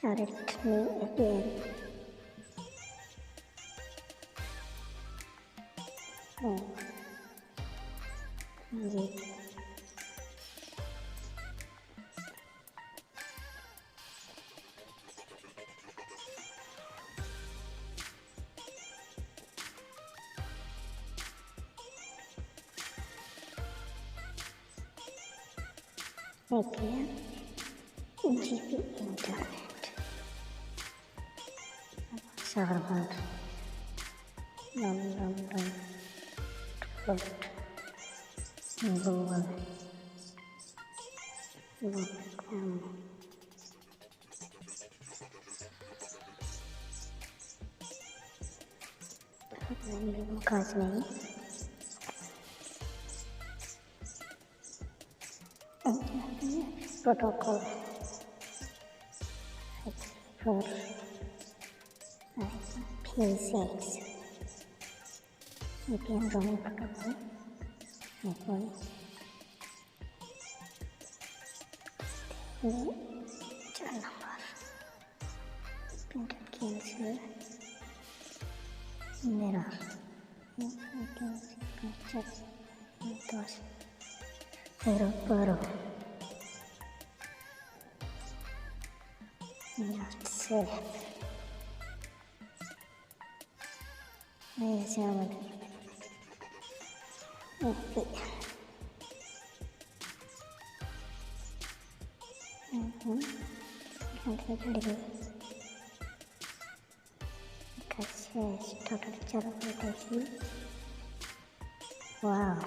Correct me again. Oh. Music. Again, GB Internet servant. Yum yum yum. Throat. Bull. One. Cosme. Protocol. Explore. 알았어. 베이스 X. AP랑 너무 바꿨지? 이거에. 되게 잘난 거 알아. 근데 베이스를 내라. 베이스 X. Entonces, aeropuerto. Mira, se ve. আমাদের ওকে এখন এখান থেকে ছেড়ে দিই কাজ শেষ total চালু করে দিয়েছি ওয়াও